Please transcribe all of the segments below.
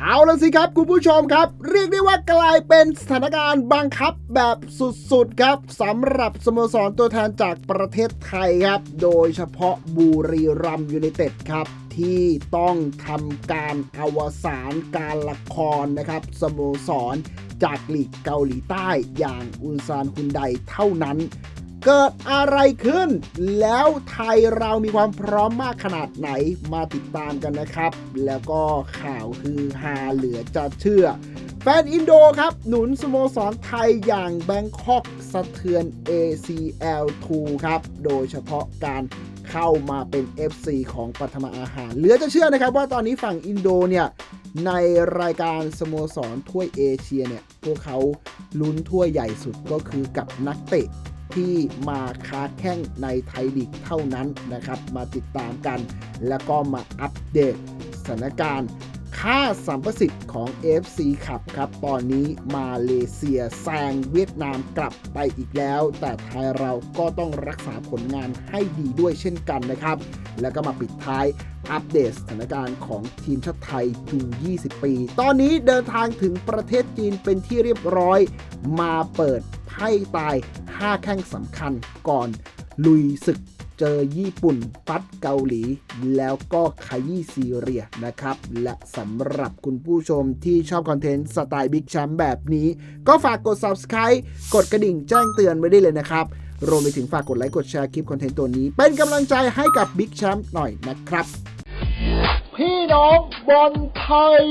เอาละสิครับคุณผู้ชมครับ เรียกได้ว่ากลายเป็นสถานการณ์บังคับแบบสุดๆครับสำหรับสโมสรตัวแทนจากประเทศไทยครับ โดยเฉพาะบุรีรัมยูไนเต็ดครับ ที่ต้องทำการอวสานการละครนะครับสโมสรจากลีกเกาหลีใต้อย่างอุนซานฮุนไดเท่านั้น เกิดอะไรขึ้น แล้วไทยเรามีความพร้อมมากขนาดไหนมาติดตามกันนะครับ แล้วก็ข่าวฮือฮาเหลือจะเชื่อ แฟนอินโดครับ หนุนสโมสรไทยอย่างแบงคอกสะเทือน ACL2 ครับ โดยเฉพาะการเข้ามาเป็น FC ของปัทมาอาหาร เหลือจะเชื่อนะครับว่าตอนนี้ฝั่งอินโดเนี่ยในรายการสโมสรถ้วยเอเชียเนี่ย พวกเขาลุ้นถ้วยใหญ่สุดก็คือกับนักเตะ ที่มาค้าแข่งในไทยลีกเท่านั้นนะครับ มาติดตามกัน แล้วก็มาอัปเดตสถานการณ์ ค่าสัมประสิทธิ์ของ AFC ขับครับ ตอนนี้มาเลเซียแซงเวียดนามกลับไปอีกแล้ว แต่ไทยเราก็ต้องรักษาผลงานให้ดีด้วยเช่นกันนะครับ แล้วก็มาปิดท้ายอัปเดตสถานการณ์ของทีมชาติไทยจู20 ปี ตอนนี้เดินทางถึงประเทศจีนเป็นที่เรียบร้อย มาเปิดไพ่ตาย 5 แข้งสำคัญก่อนลุยศึก เจอญี่ปุ่น ปัดเกาหลี แล้วก็ขยี้ซีเรียนะครับ และสำหรับคุณผู้ชมที่ชอบคอนเทนต์สไตล์บิ๊กแชมป์แบบนี้ ก็ฝากกด subscribe กดกระดิ่งแจ้งเตือนไว้ได้เลยนะครับ รวมไปถึงฝากกดไลค์กดแชร์คลิปคอนเทนต์ตัวนี้ เป็นกำลังใจให้กับบิ๊กแชมป์หน่อยนะครับ พี่น้องบอลไทย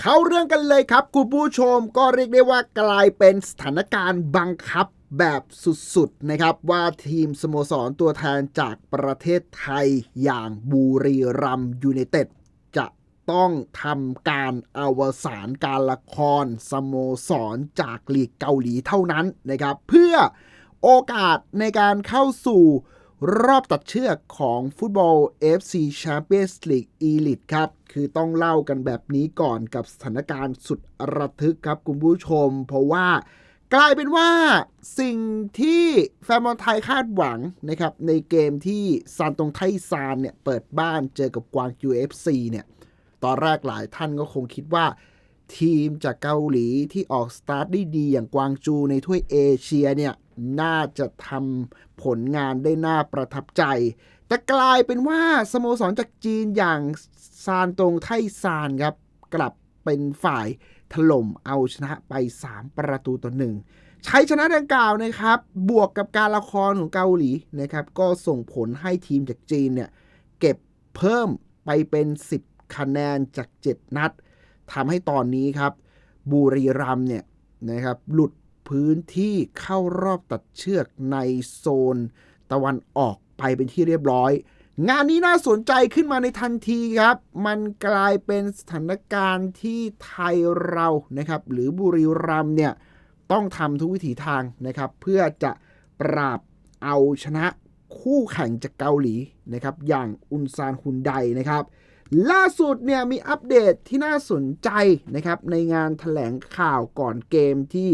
เข้าเรื่องกันเลยครับ คุณผู้ชมก็เรียกได้ว่ากลายเป็นสถานการณ์บังคับ แบบสุดๆนะครับว่าทีมสโมสรตัวแทนจากประเทศไทยอย่างบุรีรัมย์ยูไนเต็ดจะต้องทำการอวสานการละครสโมสรจากลีกเกาหลีเท่านั้นนะครับ เพื่อโอกาสในการเข้าสู่รอบตัดเชือกของฟุตบอล FC Champions League Elite ครับ คือต้องเล่ากันแบบนี้ก่อนกับสถานการณ์สุดระทึกครับคุณผู้ชม เพราะว่า กลายเป็นว่าสิ่งที่แฟนบอลไทยคาดหวังนะครับ ในเกมที่ซานตงไทซานเนี่ย เปิดบ้านเจอกับกวาง UFC เนี่ย ตอนแรกหลายท่านก็คงคิดว่า ทีมจากเกาหลีที่ออกสตาร์ทได้ดีอย่างกวางจูในถ้วยเอเชียเนี่ย น่าจะทำผลงานได้น่าประทับใจ แต่กลายเป็นว่าสโมสรจากจีนอย่างซานตงไทซานครับ กลับเป็นฝ่าย ถล่มเอาชนะไป 3 ประตูต่อหนึ่งใช้ชนะดังกล่าวนะครับ บวกกับการละครของเกาหลีนะครับ ก็ส่งผลให้ทีมจากจีนเนี่ย เก็บเพิ่มไปเป็น 10 คะแนนจาก 7 นัดทำให้ตอนนี้ครับ บุรีรัมเนี่ยนะครับหลุดพื้นที่เข้ารอบตัดเชือกในโซนตะวันออกไปเป็นที่เรียบร้อย งานนี้น่าสนใจขึ้นมาในทันทีครับ มันกลายเป็นสถานการณ์ที่ไทยเรานะครับ หรือบุรีรัมย์เนี่ยต้องทำทุกวิถีทางนะครับ เพื่อจะปราบเอาชนะคู่แข่งจากเกาหลีนะครับ อย่างอุนซานฮุนไดนะครับ ล่าสุดเนี่ยมีอัปเดตที่น่าสนใจนะครับ ในงานถแถลงข่าวก่อนเกมที่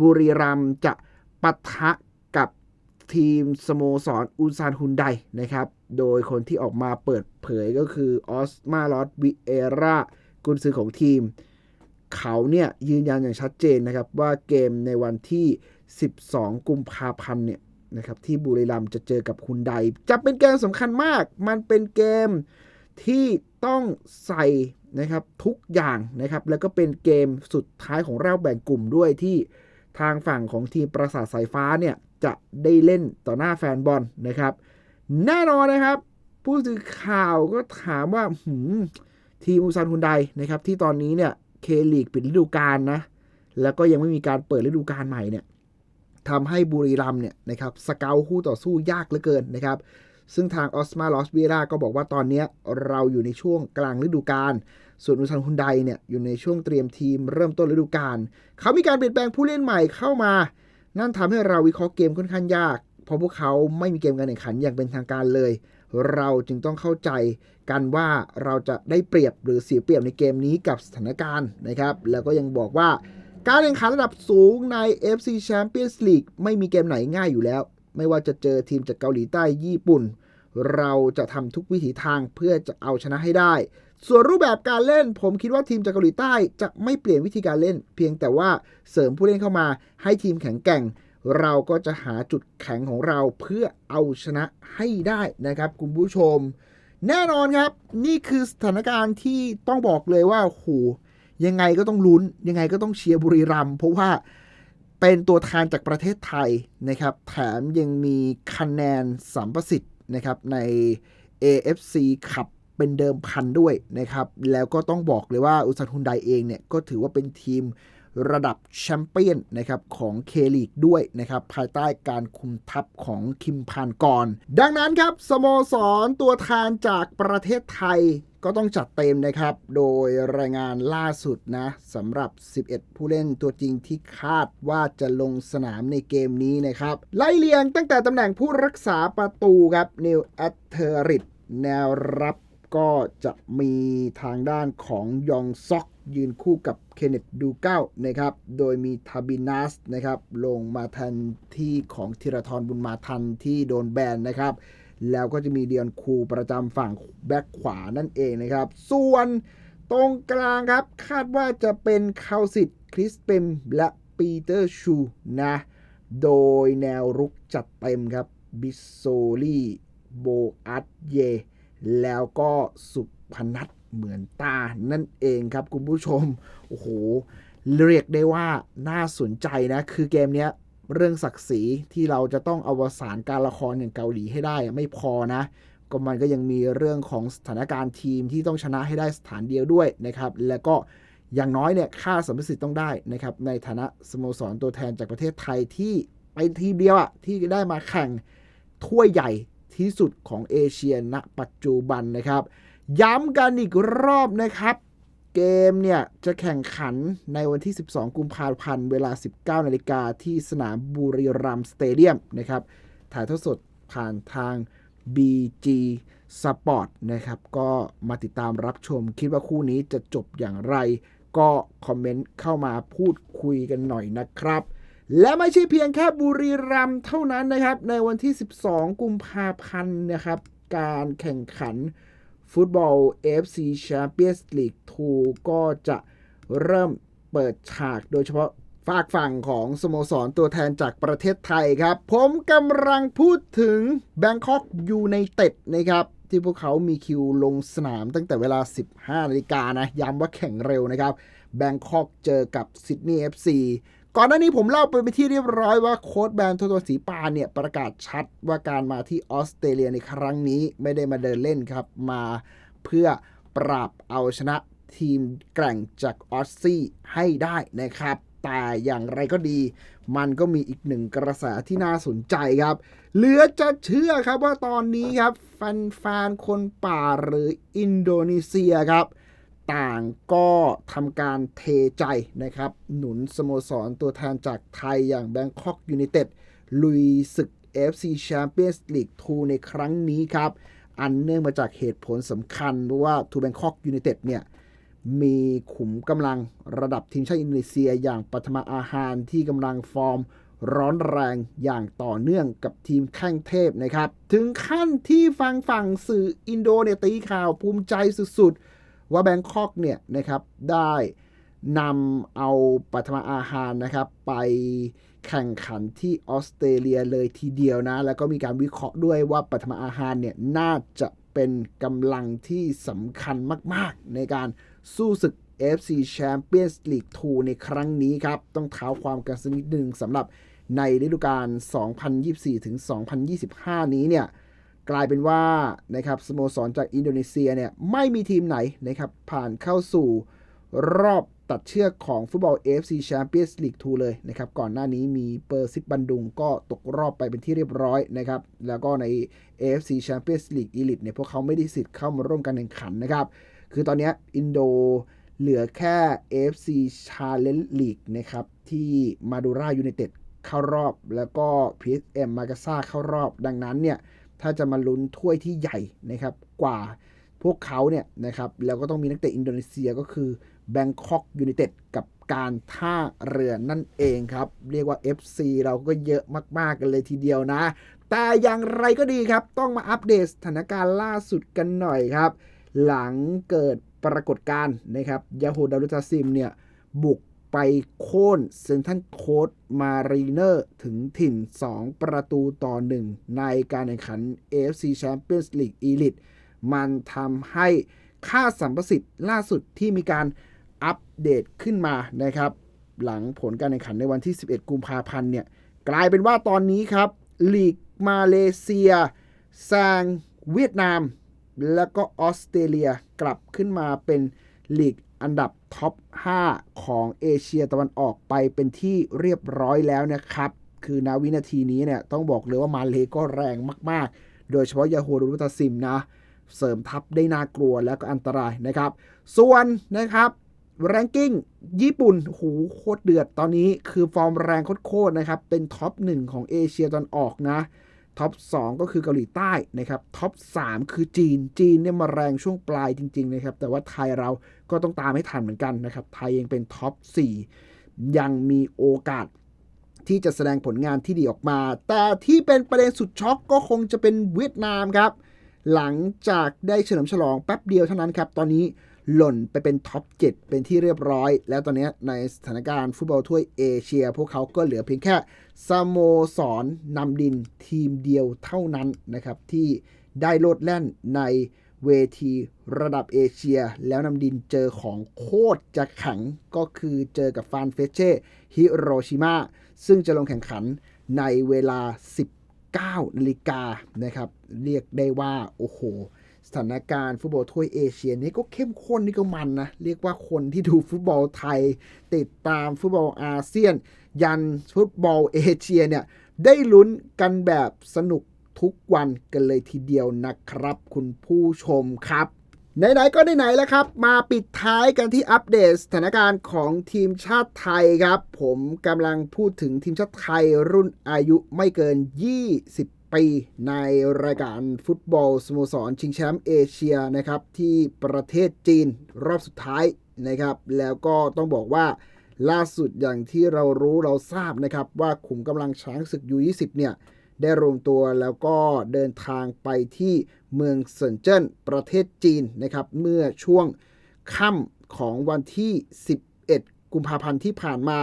บุรีรัมย์จะปะทะกับทีมสโมสรอุนซานฮุนไดนะครับโดยคนที่ออกมาเปิดเผยก็คือออสมาลอสวิเอรากุนซือของทีม เขาเนี่ยยืนยันอย่างชัดเจนนะครับว่าเกมในวันที่ 12 กุมภาพันธ์เนี่ยนะครับที่บุรีรัมจะเจอกับฮุนไดจะเป็นเกมสำคัญมาก มันเป็นเกมที่ต้องใส่นะครับทุกอย่างนะครับ แล้วก็เป็นเกมสุดท้ายของรอบแบ่งกลุ่มด้วยที่ทางฝั่งของทีมประสาทสายฟ้าเนี่ยจะได้เล่นต่อหน้าแฟนบอลนะครับ แน่นอนนะครับ ผู้สื่อข่าวก็ถามว่าหืมทีมอุซันฮุนไดนะครับ ที่ตอนนี้เนี่ยเคลีกปิดฤดูกาลนะ แล้วก็ยังไม่มีการเปิดฤดูกาลใหม่เนี่ยทำให้บุรีรัมเนี่ยนะครับสเกลคู่ต่อสู้ยากเหลือเกินนะครับ ซึ่งทางออสมาลอสเวราก็บอกว่าตอนนี้เราอยู่ในช่วงกลางฤดูกาลส่วนอุซันฮุนไดเนี่ยอยู่ในช่วงเตรียมทีมเริ่มต้นฤดูกาลเขามีการเปลี่ยนแปลงผู้เล่นใหม่เข้ามา นั่นทำให้เราวิเคราะห์เกมค่อนข้างยาก เพราะพวกเขาไม่มีเกมการแข่งขันอย่างเป็นทางการเลย เราจึงต้องเข้าใจกันว่าเราจะได้เปรียบหรือเสียเปรียบในเกมนี้กับสถานการณ์นะครับ แล้วก็ยังบอกว่าการแข่งขันระดับสูงใน FC Champions League ไม่มีเกมไหนง่ายอยู่แล้ว ไม่ว่าจะเจอทีมจากเกาหลีใต้ญี่ปุ่น เราจะทำทุกวิถีทางเพื่อจะเอาชนะให้ได้ ส่วนรูปแบบการเล่น ผมคิดว่าทีมจากเกาหลีใต้จะไม่เปลี่ยนวิธีการเล่น เพียงแต่ว่าเสริมผู้เล่นเข้ามาให้ทีมแข็งแกร่ง เราก็จะหาจุดแข็งของเราเพื่อเอาชนะให้ได้นะครับ คุณผู้ชม แน่นอนครับ นี่คือสถานการณ์ที่ต้องบอกเลยว่าโหยังไงก็ต้องลุ้น ยังไงก็ต้องเชียร์บุรีรัมย์เพราะว่าเป็นตัวแทนจากประเทศไทยนะครับ แถมยังมีคะแนนสัมประสิทธิ์นะครับใน AFC ขับเป็นเดิมพันด้วยนะครับ แล้วก็ต้องบอกเลยว่าอุตสาหฮุนไดเองเนี่ย ก็ถือว่าเป็นทีม ระดับแชมเปี้ยนนะครับของเคลีกด้วยนะครับภายใต้การคุมทัพของคิมพานกร ดังนั้นครับสโมสรตัวแทนจากประเทศไทยก็ต้องจัดเต็มนะครับ โดยรายงานล่าสุดนะสำหรับ 11 ผู้เล่นตัวจริงที่คาดว่าจะลงสนามในเกมนี้นะครับ ไล่เลียงตั้งแต่ตำแหน่งผู้รักษาประตูครับนิวแอตเทอริดแนวรับก็จะมีทางด้านของยองซอก ยืนคู่กับเคนเนตดูเก้านะครับ โดยมีทาบินัสนะครับ ลงมาแทนที่ของธีรทรบุญมาทันที่โดนแบนนะครับ แล้วก็จะมีเดียนคูประจำฝั่งแบ็คขวานั่นเองนะครับ ส่วนตรงกลางครับ คาดว่าจะเป็นคาสิตคริสเปมและปีเตอร์ชูนะ โดยแนวรุกจัดเต็มครับ บิสโซลี่โบอัตเย แล้วก็สุพนัท เหมือนตานั่นเองครับคุณผู้ชม โอ้โห เรียกได้ว่าน่าสนใจนะ คือเกมเนี้ยเรื่องศักดิ์ศรีที่เราจะต้องอวสานการละครอย่างเกาหลีให้ได้ไม่พอนะ ก็มันก็ยังมีเรื่องของสถานการณ์ทีมที่ต้องชนะให้ได้สถานเดียวด้วยนะครับ แล้วก็อย่างน้อยเนี่ยค่าสัมประสิทธิ์ต้องได้นะครับในฐานะสโมสรตัวแทนจากประเทศไทยที่ไปทีมเดียวอะที่ได้มาแข่งถ้วยใหญ่ที่สุดของเอเชียณปัจจุบันนะครับ ย้ำกันอีกรอบนะครับ เกมเนี่ย จะแข่งขันในวันที่ 12 กุมภาพันธ์เวลา 19 นาฬิกาที่สนามบุรีรัมย์สเตเดียมนะครับ ถ่ายทอดสดผ่านทาง BG Sport นะครับ ก็มาติดตามรับชม คิดว่าคู่นี้จะจบอย่างไร ก็คอมเมนต์เข้ามาพูดคุยกันหน่อยนะครับและไม่ใช่เพียงแค่บุรีรัมย์เท่านั้นนะครับ ในวันที่ 12 กุมภาพันธ์นะครับ การแข่งขัน ฟุตบอล AFC Champions League 2 ก็จะเริ่มเปิดฉากโดยเฉพาะฝากฝั่งของสโมสรตัวแทนจากประเทศไทยครับ ผมกำลังพูดถึง Bangkok United นะครับ ที่พวกเขามีคิวลงสนามตั้งแต่เวลา 15นาฬิกานะ ย้ำว่าแข่งเร็วนะครับ Bangkok เจอกับ Sydney FC ก่อนหน้านี้ผมเล่าไปไปที่เรียบร้อยว่าโค้ชแบนด์ทตัวสีปานเนี่ยประกาศชัดว่าการมาที่ออสเตรเลียในครั้งนี้ไม่ได้มาเดินเล่นครับ มาเพื่อปราบเอาชนะทีมแกร่งจากออสซี่ให้ได้นะครับ แต่อย่างไรก็ดี มันก็มีอีกหนึ่งกระแสที่น่าสนใจครับ เหลือจะเชื่อครับว่าตอนนี้ครับแฟนๆคนป่าหรืออินโดนีเซียครับ ต่างก็ทำการเทใจนะครับ หนุนสโมสรตัวแทนจากไทยอย่าง Bangkok United ลุยศึก FC Champions League 2 ในครั้งนี้ครับ อันเนื่องมาจากเหตุผลสำคัญ เพราะว่าทูแบงคอกยู n i เต็ดเนี่ย มีขุมกำลังระดับทีมชาติอินโดนีเซียอย่างปัทมาอาหารที่กำลังฟอร์มร้อนแรงอย่างต่อเนื่องกับทีมแข้งเทพนะครับ ถึงขั้นที่ฟังฝั่งสื่ออินโดเนี่ยตีข่าวภูมิใจสุดๆ ว่าแบงคอกเนี่ยนะครับได้นำเอาปัทมาอาหารนะครับ ไปแข่งขันที่ออสเตรเลียเลยทีเดียวนะ แล้วก็มีการวิเคราะห์ด้วยว่าปัทมาอาหารเนี่ยน่าจะเป็นกำลังที่สำคัญมาก ๆ ในการสู้ศึก FC Champions League 2 ในครั้งนี้ครับ ต้องเท้าความกันสักนิดนึงสำหรับในฤดูกาล2024-2025 นี้เนี่ย กลายเป็นว่านะครับสโมสรจากอินโดนีเซียเนี่ยไม่มีทีมไหนนะครับผ่านเข้าสู่รอบตัดเชือกของฟุตบอล AFC Champions League 2เลยนะครับก่อนหน้านี้มีเปอร์ซิบันดุงก็ตกรอบไปเป็นที่เรียบร้อยนะครับแล้วก็ใน AFC Champions League Elite เนี่ยพวกเขาไม่ได้สิทธิ์เข้ามาร่วมการแข่งขันนะครับคือตอนนี้อินโดเหลือแค่ AFC Challenge League นะครับที่มาดูรายูไนเต็ดเข้ารอบ แล้วก็ PSM มากาซาเข้ารอบ ดังนั้นเนี่ย ถ้าจะมาลุ้นถ้วยที่ใหญ่นะครับกว่าพวกเขาเนี่ยนะครับแล้วก็ต้องมีนักเตะอินโดนีเซียก็คือ Bangkok United กับการท่าเรือนั่นเองครับ เรียกว่า FC เราก็เยอะมาก ๆ กันเลยทีเดียวนะ แต่อย่างไรก็ดีครับ ต้องมาอัปเดตสถานการณ์ล่าสุดกันหน่อยครับ หลังเกิดปรากฏการณ์นะครับยาโฮดารุตาซิมเนี่ย บุก ไปโค่นเซนทันโคดมารีเนอร์ถึงถิ่น 2 ประตูต่อ 1 ในการแข่งขัน AFC Champions League Elite มันทำให้ค่าสัมประสิทธิ์ล่าสุดที่มีการอัปเดตขึ้นมานะครับ หลังผลการแข่งขันในวันที่ 11 กุมภาพันธ์เนี่ย กลายเป็นว่าตอนนี้ครับลีกมาเลเซียแซงเวียดนาม แล้วก็ออสเตรเลียกลับขึ้นมาเป็นลีก อันดับท็อป 5 ของเอเชียตะวันออกไปเป็นที่เรียบร้อยแล้วนะครับ คือนาวินาทีนี้เนี่ยต้องบอกเลยว่ามาเลก็แรงมาก ๆ โดยเฉพาะยาโฮรุตาซิมนะ เสริมทัพได้น่ากลัวแล้วก็อันตรายนะครับ ส่วนนะครับแรงกิ้งญี่ปุ่นโหโคตรเดือดตอนนี้คือฟอร์มแรงโคตรๆนะครับ เป็นท็อป1ของเอเชียตอนออกนะ ท็อป 2 ก็คือเกาหลีใต้นะครับท็อป 3 คือจีนจีนเนี่ยมาแรงช่วงปลายจริง ๆ นะครับ แต่ว่าไทยเราก็ต้องตามให้ทันเหมือนกันนะครับ ไทยยังเป็นท็อป 4 ยังมีโอกาสที่จะแสดงผลงานที่ดีออกมา แต่ที่เป็นประเด็นสุดช็อกก็คงจะเป็นเวียดนามครับ หลังจากได้เฉลิมฉลองแป๊บเดียวเท่านั้นครับ ตอนนี้ หล่นไปเป็นท็อป 7 เป็นที่เรียบร้อย แล้วตอนนี้ในสถานการณ์ฟุตบอลถ้วยเอเชีย พวกเขาก็เหลือเพียงแค่สโมสรนนำดินทีมเดียวเท่านั้นนะครับ ที่ได้โลดแล่นในเวทีระดับเอเชีย แล้วนำดินเจอของโคตรจะแข็งก็คือเจอกับฟานเฟเช่ฮิโรชิมาซึ่งจะลงแข่งขันในเวลา 19นาฬิกานะครับ เรียกได้ว่า โอ้โห ถานการณ์ฟุตบอลถ้วยเอเชียนี่ก็เข้มข้นนี่ก็มันนะ เรียกว่าคนที่ดูฟุตบอลไทย ติดตามฟุตบอลอาเซียน ยันฟุตบอลเอเชียเนี่ย ได้ลุ้นกันแบบสนุกทุกวันกันเลยทีเดียวนะครับ คุณผู้ชมครับไหนๆก็ไหนๆแล้วครับ มาปิดท้ายกันที่อัปเดตสถานการณ์ของทีมชาติไทยครับ ผมกำลังพูดถึงทีมชาติไทยรุ่นอายุไม่เกิน 20 ปีในรายการฟุตบอลสโมสร ชิงแชมป์เอเชียนะครับที่ประเทศจีนรอบสุดท้ายนะครับแล้วก็ต้องบอกว่าล่าสุดอย่างที่เรารู้เราทราบนะครับว่าขุมกำลังช้างศึกยู20เนี่ยได้รวมตัวแล้วก็เดินทางไปที่เมืองเซินเจิ้นประเทศจีนนะครับเมื่อช่วงค่ำของวันที่ 11 กุมภาพันธ์ที่ผ่านมา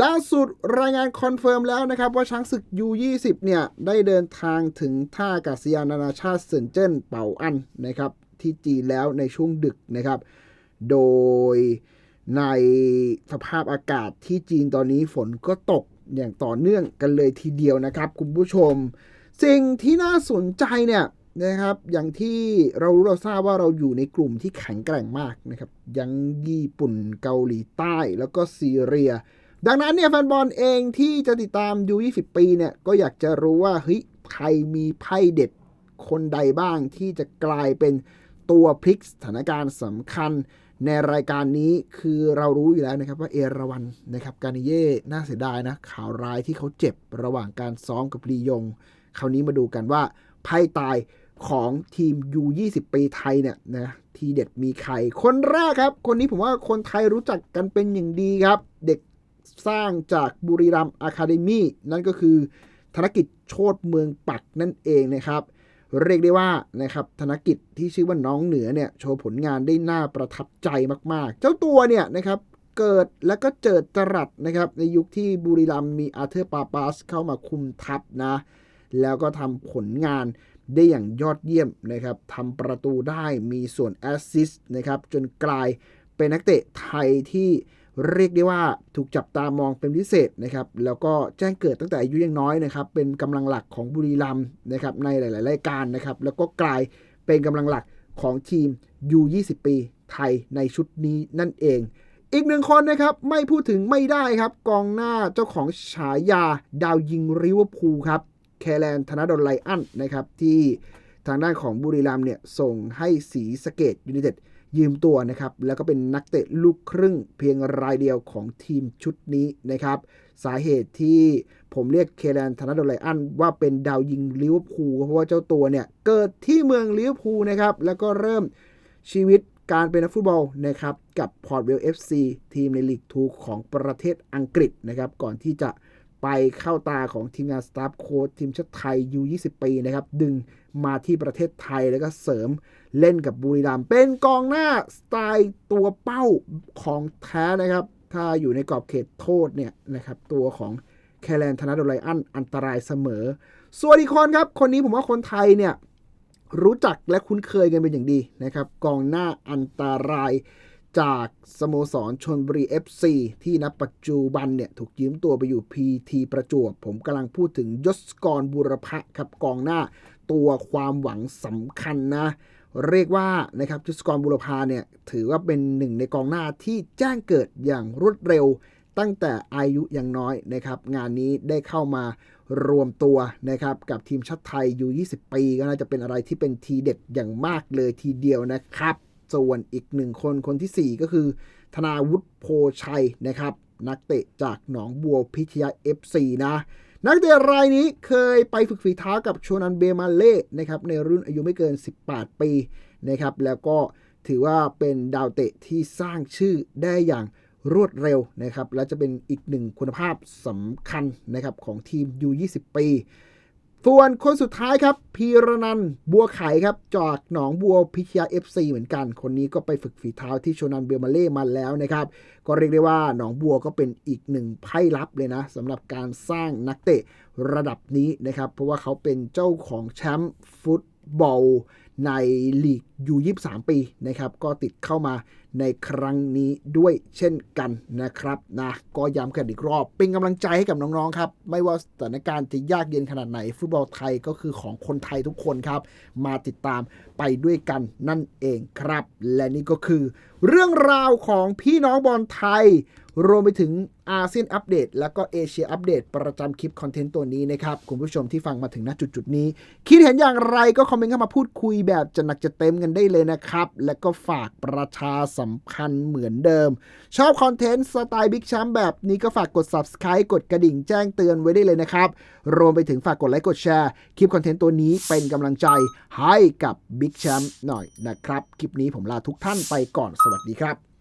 ล่าสุดรายงานคอนเฟิร์มแล้วนะครับ ว่าช้างศึก U20 เนี่ย ได้เดินทางถึงท่าอากาศยานนานาชาติเซินเจิ้นเป่าอันนะครับ ที่จีนแล้วในช่วงดึกนะครับ โดยในสภาพอากาศที่จีนตอนนี้ฝนก็ตกอย่างต่อเนื่องกันเลยทีเดียวนะครับ คุณผู้ชม สิ่งที่น่าสนใจเนี่ยนะครับ อย่างที่เรารู้เราทราบว่าเราอยู่ในกลุ่มที่แข็งแกร่งมากนะครับยังญี่ปุ่นเกาหลีใต้แล้วก็ซีเรีย ดังนั้นเนี่ยแฟนบอลเองที่จะติดตามยู20 ปีเนี่ยก็อยากจะรู้ว่าเฮ้ยใครมีไพ่เด็ดคนใดบ้างที่จะกลายเป็นตัวพลิกสถานการณ์สำคัญในรายการนี้คือเรารู้อยู่แล้วนะครับว่าเอราวันนะครับการิเย่น่าเสียดายนะ ข่าวร้ายที่เขาเจ็บระหว่างการซ้อมกับลียง คราวนี้มาดูกันว่าไพ่ตายของทีม U20 ปีไทยเนี่ยนะทีเด็ดมีใคร คนแรกครับ คนนี้ผมว่าคนไทยรู้จักกันเป็นอย่างดีครับ สร้างจากบุรีรัมย์อะคาเดมี่นั่นก็คือธนกิจโชตเมืองปักนั่นเองนะครับ เรียกได้ว่านะครับธนกิจที่ชื่อว่าน้องเหนือเนี่ยโชว์ผลงานได้น่าประทับใจมากๆ เจ้าตัวเนี่ยนะครับเกิดแล้วก็เจิดจรัสนะครับในยุคที่บุรีรัมย์มีอาเธอร์ปาปาสเข้ามาคุมทัพนะ แล้วก็ทำผลงานได้อย่างยอดเยี่ยมนะครับทำประตูได้มีส่วนแอสซิสต์นะครับจนกลายเป็นนักเตะไทยที่ เรียกได้ว่าถูกจับตามองเป็นพิเศษนะครับ แล้วก็แจ้งเกิดตั้งแต่อายุยังน้อยนะครับ เป็นกำลังหลักของบุรีรัมย์นะครับในหลาย ๆ รายการนะครับ แล้วก็กลายเป็นกำลังหลักของทีม U20 ปีไทยในชุดนี้นั่นเอง อีกหนึ่งคนนะครับไม่พูดถึงไม่ได้ครับ กองหน้าเจ้าของฉายาดาวยิงริเวอร์พูลครับแคลนธนดลไลอันนะครับที่ทางด้านของบุรีรัมย์เนี่ยส่งให้สีสเกตยูไนเต็ด ยืมตัวนะครับ แล้วก็เป็นนักเตะลูกครึ่งเพียงรายเดียวของทีมชุดนี้นะครับ สาเหตุที่ผมเรียกเคแลนธนดลไลอันว่าเป็นดาวยิงลิเวอร์พูลเพราะว่าเจ้าตัวเนี่ย เกิดที่เมืองลิเวอร์พูลนะครับ แล้วก็เริ่มชีวิตการเป็นนักฟุตบอลนะครับกับพอร์ตเวล FC ทีมในลีกทูของประเทศอังกฤษนะครับ ก่อนที่จะไปเข้าตาของทีมงานสตาฟโค้ชทีมชาติไทย U20 ปีนะครับ ดึงมาที่ประเทศไทยแล้วก็เสริม เล่นกับบุรีรัมเป็นกองหน้าสไตล์ตัวเป้าของแท้นะครับ ถ้าอยู่ในกรอบเขตโทษเนี่ยนะครับตัวของแคลนธนาดไลอันอันตรายเสมอ ส่วนอีกคนครับ คนนี้ผมว่าคนไทยเนี่ยรู้จักและคุ้นเคยกันเป็นอย่างดีนะครับ กองหน้าอันตรายจากสโมสรชนบุรี FC ที่ณปัจจุบันเนี่ยถูกยืมตัวไปอยู่ PT ประจวบ ผมกำลังพูดถึงยศกรบุรพะครับกองหน้าตัวความหวังสำคัญนะ เรียกว่านะครับยศกรบุรพาเนี่ยถือว่าเป็นหนึ่งในกองหน้าที่แจ้งเกิดอย่างรวดเร็ว ตั้งแต่อายุยังน้อยนะครับ งานนี้ได้เข้ามารวมตัวนะครับกับทีมชาติไทยอยู่ 20 ปี ก็น่าจะเป็นอะไรที่เป็นทีเด็ดอย่างมากเลยทีเดียวนะครับ ส่วนอีกหนึ่งคนคนทีสี่4 ก็คือ ธนาวุฒิโพชัยนะครับ นักเตะจากหนองบัวพิทยา FC นะ นักเตะรายนี้เคยไปฝึกฝีเท้ากับโชนันเบมาเล่นะครับในรุ่นอายุไม่เกิน 18 ปีนะครับแล้วก็ถือว่าเป็นดาวเตะที่สร้างชื่อได้อย่างรวดเร็วนะครับและจะเป็นอีกหนึ่งคุณภาพสำคัญนะครับของทีม U20 ปี ส่วนคนสุดท้ายครับ พีรนันบัวไข่ครับ จากหนองบัวพิทยา FC เหมือนกัน คนนี้ก็ไปฝึกฝีเท้าที่โชนันเบลมาเล่มาแล้วนะครับ ก็เรียกได้ว่าหนองบัวก็เป็นอีกหนึ่งไพ่ลับเลยนะสำหรับการสร้างนักเตะระดับนี้นะครับ เพราะว่าเขาเป็นเจ้าของแชมป์ฟุตบอลในลีกยู23 ปีนะครับ ก็ติดเข้ามา ในครั้งนี้ด้วยเช่นกันนะครับนะก็ย้ำกันอีกรอบ เป็นกำลังใจให้กับน้องๆครับ ไม่ว่าสถานการณ์จะยากเย็นขนาดไหน ฟุตบอลไทยก็คือของคนไทยทุกคนครับ มาติดตาม ไปด้วยกันนั่นเองครับ และนี่ก็คือ เรื่องราวของพี่น้องบอลไทย รวมไปถึงอาเซียนอัปเดต แล้วก็เอเชียอัปเดต ประจำคลิปคอนเทนต์ตัวนี้นะครับ คุณผู้ชมที่ฟังมาถึงณจุดจุดนี้ คิดเห็นอย่างไรก็คอมเมนต์เข้ามาพูดคุยแบบจะหนักจะเต็มกันได้เลยนะครับ และก็ฝากประชาสัมพันธ์เหมือนเดิม ชอบคอนเทนต์สไตล์บิ๊กแชมป์แบบนี้ก็ฝากกด subscribe กดกระดิ่งแจ้งเตือนไว้ได้เลยนะครับรวมไปถึงฝากกดไลค์กดแชร์คลิปคอนเทนต์ตัวนี้เป็นกำลังใจให้กับบิ๊กแชมป์หน่อยนะครับ คลิปนี้ผมลาทุกท่านไปก่อนสวัสดีครับ